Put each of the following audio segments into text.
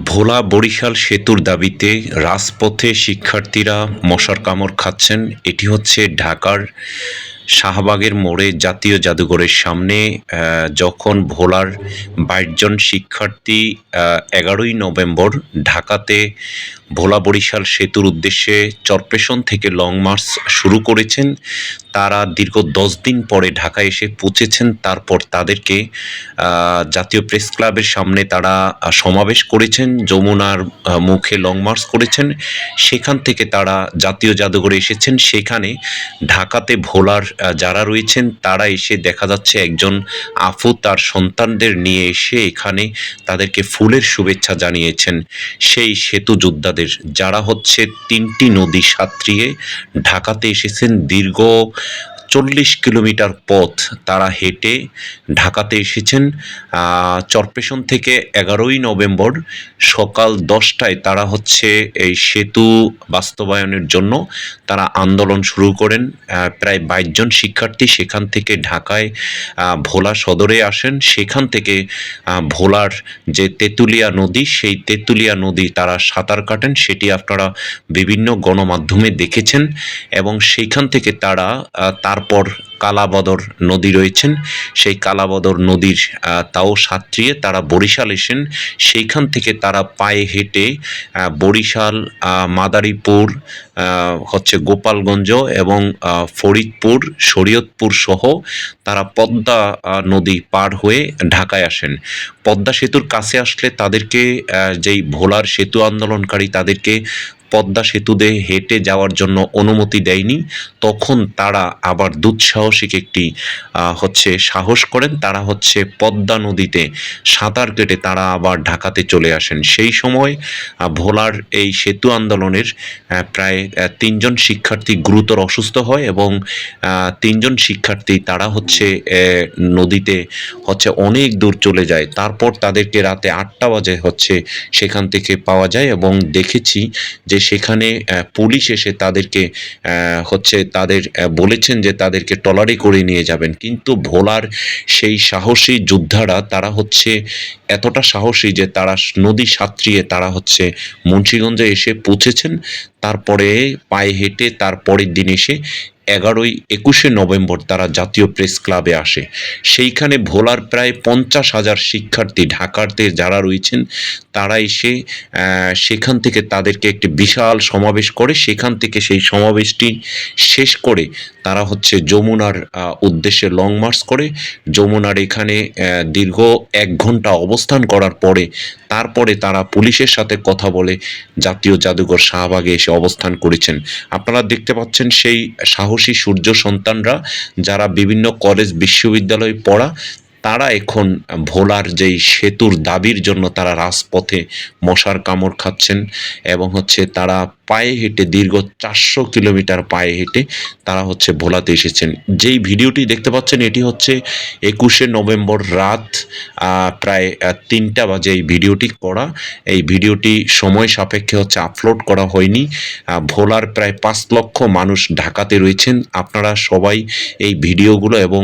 ভোলা বরিশাল সেতুর দাবিতে রাজপথে শিক্ষার্থীরা মশার কামড় খাচ্ছেন। এটি হচ্ছে ঢাকার শাহবাগের মোড়ে জাতীয় জাদুঘরের সামনে যখন ভোলার বাইশজন শিক্ষার্থী এগারোই নভেম্বর ঢাকাতে ভোলা বরিশাল সেতুর উদ্দেশ্যে চরপেশন থেকে লং মার্চ শুরু করেছেন। তারা দীর্ঘ দশ দিন পরে ঢাকায় এসে পৌঁছেছেন। তারপর তাদেরকে জাতীয় প্রেস ক্লাবের সামনে তারা সমাবেশ করেছেন, যমুনার মুখে লং মার্চ করেছেন। সেখান থেকে তারা জাতীয় জাদুঘরে এসেছেন। সেখানে ঢাকাতে ভোলার যারা রয়েছেন, তারা এসে দেখা যাচ্ছে একজন আফু তার সন্তানদের নিয়ে এসে এখানে তাদেরকে ফুলের শুভেচ্ছা জানিয়েছেন। সেই সেতু যোদ্ধাদের যারা হচ্ছে তিনটি নদী সাঁতরিয়ে ঢাকাতে এসেছেন দীর্ঘ চল্লিশ কিলোমিটার পথ তারা হেঁটে ঢাকাতে এসেছেন। চরপেশন থেকে এগারোই নভেম্বর সকাল দশটায় তারা হচ্ছে এই সেতু বাস্তবায়নের জন্য তারা আন্দোলন শুরু করেন। প্রায় বাইশ জন শিক্ষার্থী সেখান থেকে ঢাকায় ভোলা সদরে আসেন। সেখান থেকে ভোলার যে তেঁতুলিয়া নদী সেই তেঁতুলিয়া নদী তারা সাঁতার কাটেন। সেটি আপনারা বিভিন্ন গণমাধ্যমে দেখেছেন এবং সেইখান থেকে তারা আহ, তারপর কালাবদর নদী রয়েছেন। সেই কালাবদর নদীর তাও সাঁতরিয়ে তারা বরিশাল এসেন সেইখান থেকে তারা পায়ে হেঁটে বরিশাল মাদারীপুর হচ্ছে গোপালগঞ্জ এবং ফরিদপুর, শরীয়তপুর সহ তারা পদ্মা নদী পার হয়ে ঢাকায় আসেন। পদ্মা সেতুর কাছে আসলে তাদেরকে যেই ভোলার সেতু আন্দোলনকারী তাদেরকে পদ্মা সেতুতে হেঁটে যাওয়ার জন্য অনুমতি দেয়নি। তখন তারা আবার দুঃসাহসিক একটি হচ্ছে সাহস করেন। তারা হচ্ছে পদ্মা নদীতে সাঁতার কেটে তারা আবার ঢাকাতে চলে আসেন। সেই সময় ভোলার এই সেতু আন্দোলনের প্রায় তিনজন শিক্ষার্থী গুরুতর অসুস্থ হয় এবং তিনজন শিক্ষার্থী তারা হচ্ছে নদীতে হচ্ছে অনেক দূর চলে যায়। তারপর তাদেরকে রাতে আটটা বাজে হচ্ছে সেখান থেকে পাওয়া যায় এবং দেখেছি যে সেখানে পুলিশ এসে তাদেরকে হচ্ছে তাদের বলেছেন যে তাদেরকে টলারে করে নিয়ে যাবেন। কিন্তু ভোলার সেই সাহসী যোদ্ধারা, তারা হচ্ছে এতটা সাহসী যে তারা নদী সাঁতরিয়ে তারা হচ্ছে মুন্সীগঞ্জে এসে পৌঁছেছেন। তারপরে পায়ে হেঁটে তার পরের দিন এসে এগারোই একুশে নভেম্বর তারা জাতীয় প্রেস ক্লাবে আসে। সেইখানে ভোলার প্রায় পঞ্চাশ হাজার শিক্ষার্থী ঢাকাতে যারা রয়েছেন তারা এসে সেখান থেকে তাদেরকে একটি বিশাল সমাবেশ করে, সেখান থেকে সেই সমাবেশটি শেষ করে তারা হচ্ছে যমুনার উদ্দেশ্যে লং মার্চ করে। যমুনার এখানে দীর্ঘ এক ঘণ্টা অবস্থান করার পরে তারপরে তারা পুলিশের সাথে কথা বলে, জাতীয় জাদুঘর শাহবাগে এসে অবস্থান করেছেন। আপনারা দেখতে পাচ্ছেন সেই সাহসী সূর্য সন্তানরা, যারা বিভিন্ন কলেজ বিশ্ববিদ্যালয়ে পড়া, তারা এখন ভোলার যেই সেতুর দাবির জন্য তারা রাজপথে মশার কামড় খাচ্ছেন এবং হচ্ছে তারা পায়ে হেঁটে দীর্ঘ চারশো কিলোমিটার পায়ে হেঁটে তারা হচ্ছে ভোলাতে এসেছেন। যেই ভিডিওটি দেখতে পাচ্ছেন, এটি হচ্ছে একুশে নভেম্বর রাত প্রায় তিনটা বাজে এই ভিডিওটি করা। এই ভিডিওটি সময় সাপেক্ষে হচ্ছে আপলোড করা হয়নি। ভোলার প্রায় পাঁচ লক্ষ মানুষ ঢাকাতে রয়েছেন। আপনারা সবাই এই ভিডিওগুলো এবং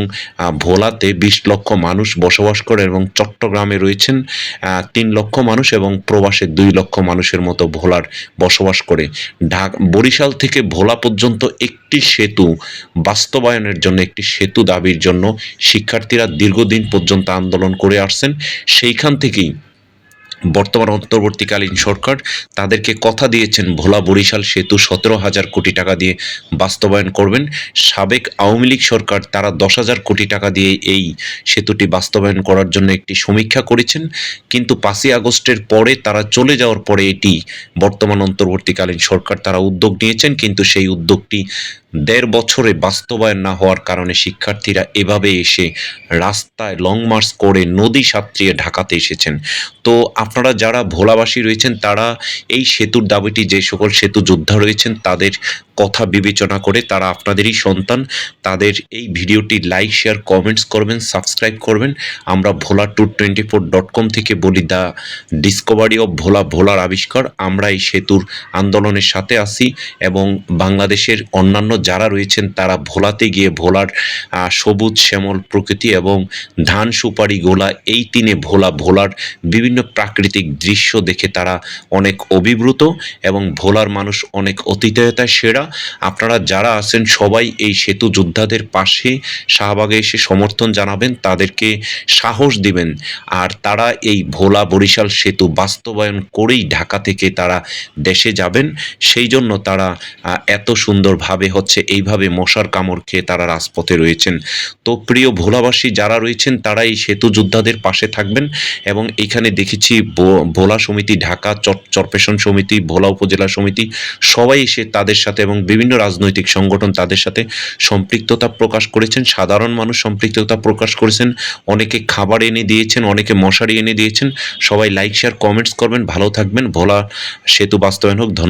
ভোলাতে বিশ লক্ষ মানুষ বসবাস করে এবং চট্টগ্রামে রয়েছেন তিন লক্ষ মানুষ এবং প্রবাসে দুই লক্ষ মানুষের মতো ভোলার বসবাস করে। ঢাকা বরিশাল থেকে ভোলা পর্যন্ত একটি সেতু বাস্তবায়নের জন্য, একটি সেতু দাবির জন্য শিক্ষার্থীরা দীর্ঘদিন পর্যন্ত আন্দোলন করে আসছেন। সেইখান থেকেই বর্তমান অন্তর্বর্তীকালীন সরকার তাদেরকে কথা দিয়েছেন, ভোলা বরিশাল সেতু সতেরো হাজার কোটি টাকা দিয়ে বাস্তবায়ন করবেন। সাবেক আওয়ামী লীগ সরকার তারা দশ হাজার কোটি টাকা দিয়ে এই সেতুটি বাস্তবায়ন করার জন্য একটি সমীক্ষা করেছেন। কিন্তু পাঁচই আগস্টের পরে তারা চলে যাওয়ার পরে এটি বর্তমান অন্তর্বর্তীকালীন সরকার তারা উদ্যোগ নিয়েছেন, কিন্তু সেই উদ্যোগটি দেড় বছরে বাস্তবায়ন না হওয়ার কারণে শিক্ষার্থীরা এভাবে এসে রাস্তায় লং মার্চ করে নদী সাঁতরিয়ে ঢাকাতে এসেছেন। তো আপনারা যারা ভোলাবাসী রয়েছেন, তারা এই সেতুর দাবিটি, যে সকল সেতু যোদ্ধা রয়েছেন, তাদের কথা বিবেচনা করে তারা আপনাদেরই সন্তান। তাদের এই ভিডিওটি লাইক শেয়ার কমেন্টস করবেন সাবস্ক্রাইব করবেন। আমরা Bhola tour twenty four dot com থেকে বলি দ্য ডিসকভারি অফ ভোলা ভোলার আবিষ্কার। আমরা এই সেতুর আন্দোলনের সাথে আছি এবং বাংলাদেশের অন্যান্য যারা রয়েছেন তারা ভোলাতে গিয়ে ভোলার সবুজ শ্যামল প্রকৃতি এবং ধান সুপারি গোলা, এই তিনে ভোলা ভোলার বিভিন্ন প্রাকৃতিক দৃশ্য দেখে তারা অনেক অভিভূত এবং ভোলার মানুষ অনেক অতিথেয়তায় সেরা। আপনারা যারা আছেন সবাই এই সেতু যোদ্ধাদের পাশে শাহবাগে এসে সমর্থন জানাবেন, তাদেরকে সাহস দিবেন। আর তারা এই ভোলা বরিশাল সেতু বাস্তবায়ন করেই ঢাকা থেকে তারা দেশে যাবেন। সেই জন্য তারা এত সুন্দরভাবে হচ্ছে এইভাবে মশার কামড় খেয়ে তারা রাজপথে রয়েছেন। তো প্রিয় ভোলাবাসী, যারা রয়েছেন তারা এই সেতু যোদ্ধাদের পাশে থাকবেন এবং এখানে দেখেছি ভোলা সমিতি, ঢাকা চর- চরপেশন সমিতি, ভোলা উপজেলা সমিতি, সবাই এসে তাদের সাথে এবং বিভিন্ন রাজনৈতিক সংগঠন তাদের সাথে সম্পৃক্ততা প্রকাশ করেছেন। সাধারণ মানুষ সম্পৃক্ততা প্রকাশ করেছেন। অনেকে খাবার এনে দিয়েছেন, অনেকে মশারি এনে দিয়েছেন। সবাই লাইক শেয়ার কমেন্টস করবেন। ভালো থাকবেন। ভোলা সেতু বাস্তবায়ন হোক। ধন্যবাদ।